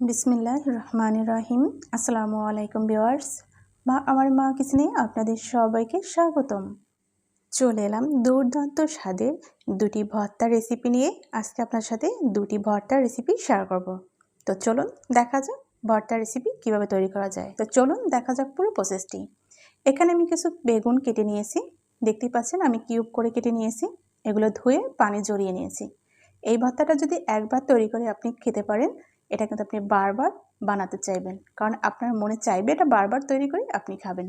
বিসমিল্লাহ রহমান রহিম আসসালামু আলাইকুম ভিওয়ার্স মা আমার মা কিচেনে আপনাদের সবাইকে স্বাগতম। চলে এলাম দুর্দান্ত স্বাদের দুটি ভর্তা রেসিপি নিয়ে। আজকে আপনার সাথে দুটি ভর্তা রেসিপি শেয়ার করব। তো চলুন দেখা যাক ভর্তা রেসিপি কীভাবে তৈরি করা যায়। তো চলুন দেখা যাক পুরো প্রসেসটি এখানে আমি কিছু বেগুন কেটে নিয়েছি। দেখতেই পাচ্ছেন আমি কিউব করে কেটে নিয়েছি। এগুলো ধুয়ে পানি জড়িয়ে নিয়েছি। এই ভর্তাটা যদি একবার তৈরি করে আপনি খেতে পারেন এটা কিন্তু আপনি বারবার বানাতে চাইবেন। কারণ আপনার মনে চাইবে এটা বারবার তৈরি করে আপনি খাবেন।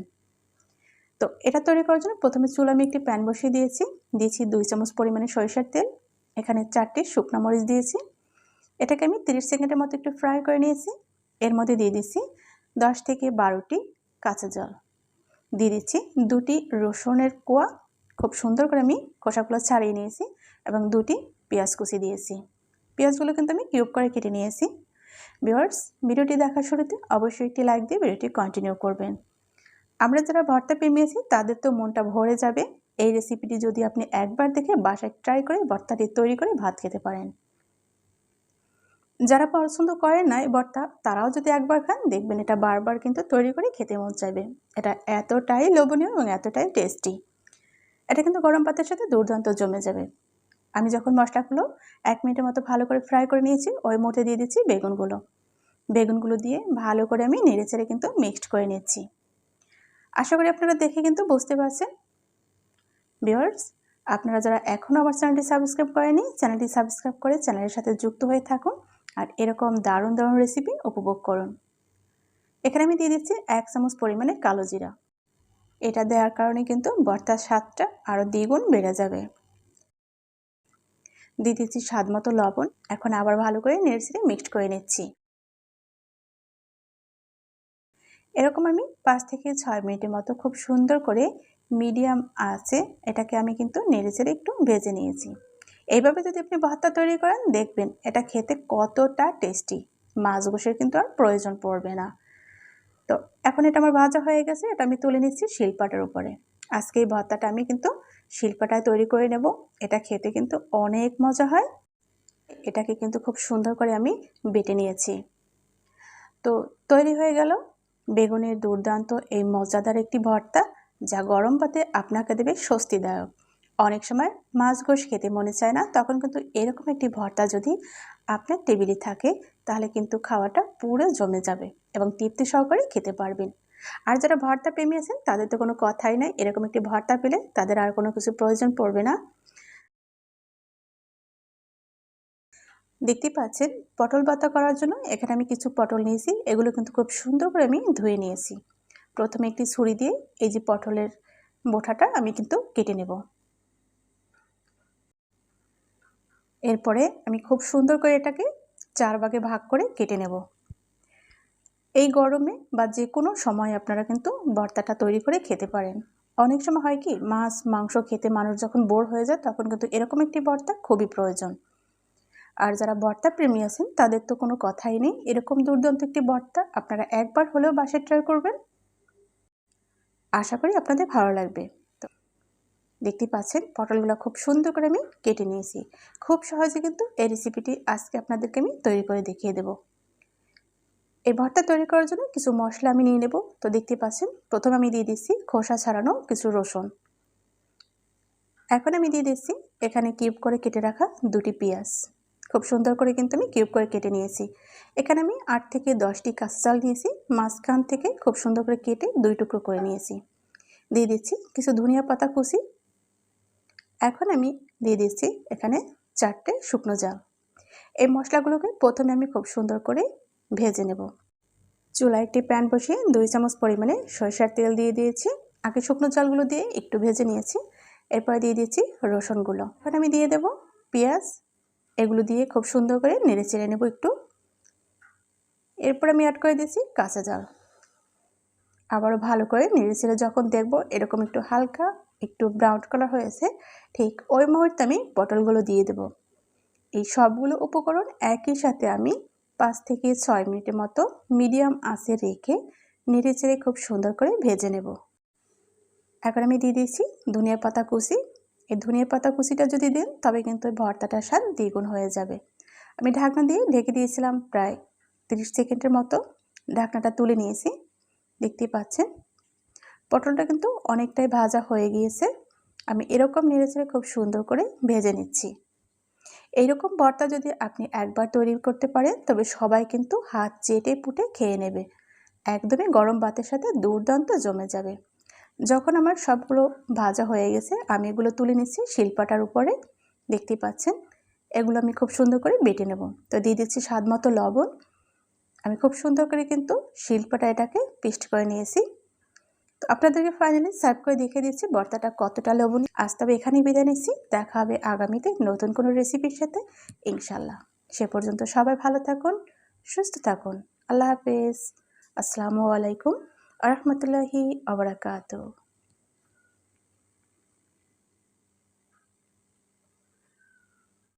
তো এটা তৈরি করার জন্য প্রথমে চুল আমি একটি প্যান বসিয়ে দিয়েছি। দিয়েছি দুই চামচ পরিমাণে সরিষার তেল। এখানে চারটি শুকনো মরিচ দিয়েছি। এটাকে আমি তিরিশ সেকেন্ডের মতো একটু ফ্রাই করে নিয়েছি। এর মধ্যে দিয়ে দিচ্ছি দশ থেকে বারোটি কাঁচা জল। দিয়ে দিচ্ছি দুটি রসুনের কোয়া। খুব সুন্দর করে আমি খোসাগুলো ছাড়িয়ে নিয়েছি এবং দুটি পেঁয়াজ কুচি দিয়েছি। পেঁয়াজগুলো কিন্তু আমি কিউব করে কেটে নিয়েছি। ভিওয়ার্স ভিডিওটি দেখার শুরুতে অবশ্যই একটি লাইক দিয়ে ভিডিওটি কন্টিনিউ করবেন। আমরা যারা ভর্তা পেমিয়েছি তাদের তো মনটা ভরে যাবে। এই রেসিপিটি যদি আপনি একবার দেখে বাসায় ট্রাই করে ভর্তাটি তৈরি করে ভাত খেতে পারেন। যারা পছন্দ করেন না এই ভর্তা, তারাও যদি একবার খান, দেখবেন এটা বারবার কিন্তু তৈরি করে খেতে মন চাইবে। এটা এতটাই লোভনীয় এবং এতটাই টেস্টি এটা কিন্তু গরম পাতের সাথে দুর্দান্ত জমে যাবে। আমি যখন মশলাগুলো এক মিনিটের মতো ভালো করে ফ্রাই করে নিয়েছি, ওই মধ্যে দিয়ে দিচ্ছি বেগুনগুলো বেগুনগুলো দিয়ে ভালো করে আমি নেড়ে চেড়ে কিন্তু মিক্সড করে নিচ্ছি। আশা করি আপনারা দেখে কিন্তু বুঝতে পারছেন। ভিওয়ার্স আপনারা যারা এখনও আমার চ্যানেলটি সাবস্ক্রাইব করেনি চ্যানেলটি সাবস্ক্রাইব করে চ্যানেলের সাথে যুক্ত হয়ে থাকুন আর এরকম দারুণ দারুণ রেসিপি উপভোগ করুন। এখানে আমি দিয়ে দিচ্ছি এক চামচ পরিমাণে কালো জিরা। এটা দেওয়ার কারণে কিন্তু বর্তার স্বাদটা আরও দ্বিগুণ বেড়ে যাবে। দিয়ে দিচ্ছি স্বাদ মতো লবণ। এখন আবার ভালো করে নেড়ে মিক্সড করে নিচ্ছি। এরকম আমি পাঁচ থেকে ছয় মিনিটের মতো খুব সুন্দর করে মিডিয়াম আছে, এটাকে আমি কিন্তু নেড়েচেড়ে একটু ভেজে নিয়েছি। এইভাবে যদি আপনি ভর্তা তৈরি করেন, দেখবেন এটা খেতে কতটা টেস্টি মাছ গোসের কিন্তু আর প্রয়োজন পড়বে না। তো এখন এটা আমার ভাজা হয়ে গেছে, এটা আমি তুলে নিচ্ছি শিলপাটার উপরে। আজকে এই ভর্তাটা আমি কিন্তু শিল্পাটায় তৈরি করে নেব। এটা খেতে কিন্তু অনেক মজা হয়। এটাকে কিন্তু খুব সুন্দর করে আমি বেটে নিয়েছি। তো তৈরি হয়ে গেল বেগুনের দুর্দান্ত এই মজাদার একটি ভর্তা, যা গরম পাতে আপনাকে দেবে স্বস্তিদায়ক। অনেক সময় মাছ গোশ খেতে মনে চায় না, তখন কিন্তু এরকম একটি ভর্তা যদি আপনার টেবিলে থাকে, তাহলে কিন্তু খাওয়াটা পুরো জমে যাবে এবং তৃপ্তি সহকারে খেতে পারবেন। আর যারা ভর্তা প্রেমী আছেন, তাদের তো কোনো কথাই নাই। এরকম একটি ভর্তা পেলে তাদের আর কোনো কিছু প্রয়োজন পড়বে না। দেখতে পাচ্ছেন, পটল বাতা করার জন্য এখানে আমি কিছু পটল নিয়েছি। এগুলো কিন্তু খুব সুন্দর করে আমি ধুয়ে নিয়েছি। প্রথমে একটি ছুরি দিয়ে এই যে পটলের বোঠাটা আমি কিন্তু কেটে নেব। এরপরে আমি খুব সুন্দর করে এটাকে চার ভাগে ভাগ করে কেটে নেব। এই গরমে বা যে কোনো সময় আপনারা কিন্তু ভর্তাটা তৈরি করে খেতে পারেন। অনেক সময় হয় কি, মাছ, মাংস খেতে মানুষ যখন বোর হয়ে যায়, তখন কিন্তু এরকম একটি ভর্তা খুবই প্রয়োজন। আর যারা ভর্তা প্রেমী আছেন, তাদের তো কোনো কথাই নেই। এরকম দুর্দান্ত একটি ভর্তা আপনারা একবার হলেও বাসায় ট্রাই করবেন। আশা করি আপনাদের ভালো লাগবে। তো দেখতে পাচ্ছেন, পটলগুলো খুব সুন্দর করে আমি কেটে নিয়েছি। খুব সহজে কিন্তু এই রেসিপিটি আজকে আপনাদেরকে আমি তৈরি করে দেখিয়ে দেবো। এই ভর্তা তৈরি করার জন্য কিছু মশলা আমি নিয়ে নেব। তো দেখতে পাচ্ছেন, প্রথমে আমি দিয়ে দিচ্ছি খোসা ছাড়ানো কিছু রসুন। এখন আমি দিয়ে দিচ্ছি এখানে কিউব করে কেটে রাখা দুটি পেঁয়াজ। খুব সুন্দর করে কিন্তু আমি কিউব করে কেটে নিয়েছি। এখানে আমি আট থেকে দশটি কাঁচা চাল দিয়েছি মাঝখান থেকে খুব সুন্দর করে কেটে দুই টুকরো করে নিয়েছি। দিয়ে দিচ্ছি কিছু ধনিয়া পাতা কুচি। এখন আমি দিয়ে দিচ্ছি এখানে চারটে শুকনো জাল। এই মশলাগুলোকে প্রথমে আমি খুব সুন্দর করে ভেজে নেব। চুলায় একটি প্যান বসিয়ে দুই চামচ পরিমাণে সরিষার তেল দিয়ে দিয়েছি। আগে শুকনো চালগুলো দিয়ে একটু ভেজে নিয়েছি। এরপরে দিয়ে দিয়েছি রসুনগুলো। এখন আমি দিয়ে দেব পেঁয়াজ। এগুলো দিয়ে খুব সুন্দর করে নেড়ে চেড়ে নেব একটু। এরপর আমি অ্যাড করে দিয়েছি কাঁচা জাল। আবারও ভালো করে নেড়ে চেড়ে যখন দেখব এরকম একটু হালকা, একটু ব্রাউন কালার হয়েছে, ঠিক ওই মুহূর্তে আমি পটলগুলো দিয়ে দেব। এই সবগুলো উপকরণ একই সাথে আমি পাঁচ থেকে ছয় মিনিটের মতো মিডিয়াম আঁচে রেখে নেড়ে চেড়ে খুব সুন্দর করে ভেজে নেব। এখন আমি দিয়ে দিয়েছি ধনিয়া পাতা কুচি। এই ধনিয়া পাতা কুচিটা যদি দেন, তবে কিন্তু ভর্তাটার স্বাদ দ্বিগুণ হয়ে যাবে। আমি ঢাকনা দিয়ে ঢেকে দিয়েছিলাম প্রায় তিরিশ সেকেন্ডের মতো। ঢাকনাটা তুলে নিয়েছি। দেখতে পাচ্ছেন, পটলটা কিন্তু অনেকটাই ভাজা হয়ে গিয়েছে। আমি এরকম নেড়েচেড়ে খুব সুন্দর করে ভেজে নিচ্ছি। এইরকম ভর্তা যদি আপনি একবার তৈরি করতে পারেন, তবে সবাই কিন্তু হাত চেটে পুটে খেয়ে নেবে। একদমই গরম ভাতের সাথে দুর্দান্ত জমে যাবে। যখন আমার সবগুলো ভাজা হয়ে গেছে, আমি এগুলো তুলে নিচ্ছি শিলপাটার উপরে। দেখতে পাচ্ছেন? এগুলো আমি খুব সুন্দর করে বেটে নেব। তো দিয়ে দিচ্ছি স্বাদ মতো লবণ। আমি খুব সুন্দর করে কিন্তু শিল্পটা এটাকে পেস্ট করে নিয়েছি। আপনাদেরকে ফাইনালি সার্ভ করে দেখে দিচ্ছি বর্তাটা কতটা লবণ আজ তবে এখানেই বিদায় নিচ্ছি। দেখা হবে আগামীতে নতুন কোনো রেসিপির সাথে। ইনশাল্লাহ সে পর্যন্ত সবাই ভালো থাকুন, সুস্থ থাকুন। আল্লাহ হাফেজ। আসসালামু আলাইকুম আরহামতুল্লাহি আবরাকাত